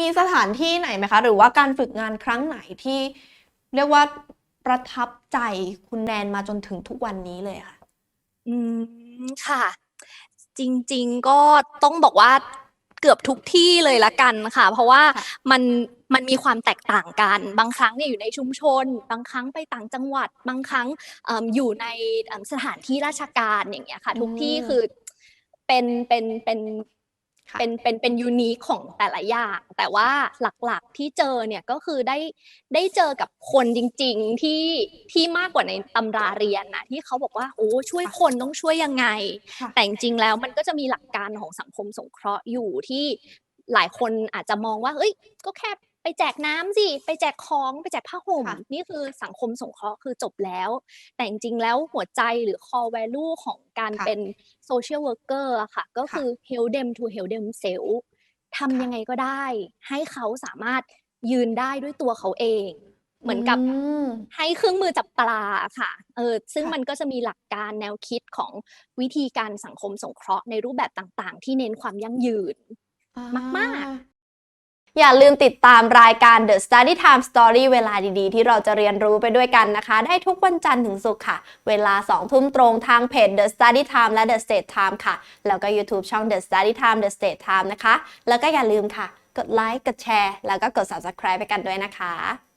มีสถานที่ไหนไหมคะ หรือว่าการฝึกงานครั้งไหนที่เรียกว่าประทับใจคุณแนนมาจนถึงทุกวันนี้เลยค่ะ อืมค่ะ จริงๆก็ต้องบอกว่าเกือบทุกที่เลยละกันค่ะ เพราะว่าค่ะมันมันมีความแตกต่างกัน บางครั้งเนี่ยอยู่ในชุมชน บางครั้งไปต่างจังหวัด บางครั้งเอิ่มอยู่ในเอิ่มสถานที่ราชการอย่างเงี้ยค่ะ ทุกที่อืมคือเป็นเป็นเป็นค่ะ เป็นเป็นเป็นยูนิคของแต่ละอย่าง แต่ว่าหลักๆที่เจอเนี่ยก็คือได้ได้เจอกับคนจริง ๆที่ที่มากกว่าในตำราเรียนนะที่เขาบอกว่าโอ้ช่วยค่ะคนต้องช่วยยังไงค่ะแต่จริงๆแล้วมันก็จะมีหลักการของสังคมสงเคราะห์อยู่ที่หลายคนอาจจะมองว่าเอ้ยก็แค่ ไปแจกน้ำสิไปแจกของไปแจกผ้าห่มค่ะนี่คือสังคมสงเคราะห์คือจบแล้ว แต่จริงๆแล้วหัวใจหรือ core value ของการค่ะเป็น social worker อะค่ะ ก็ค่ะคือ help them to help themselves ทำยังไงก็ได้ ให้เขาสามารถยืนได้ด้วยตัวเขาเอง เหมือนกับมให้เครื่องมือจับปลาค่ะเออซึ่งค่ะมันก็จะมีหลักการแนวคิดของวิธีการสังคมสงเคราะห์ในรูปแบบต่างๆ ที่เน้นความยั่งยืนมากอ่ อย่าลืมติดตามรายการ The Study Time Story เวลาดีๆ ที่เราจะเรียนรู้ไปด้วยกันนะคะ ได้ทุกวันจันทร์ถึงศุกร์ค่ะ เวลา 2 ทุ่มตรงทางเพจ The Study Time และ The State Time ค่ะ แล้วก็ YouTube ช่อง The Study Time The State Time นะคะ แล้วก็อย่าลืมค่ะ กดไลค์ กดแชร์ แล้วก็กด Subscribe ไปกันด้วยนะคะ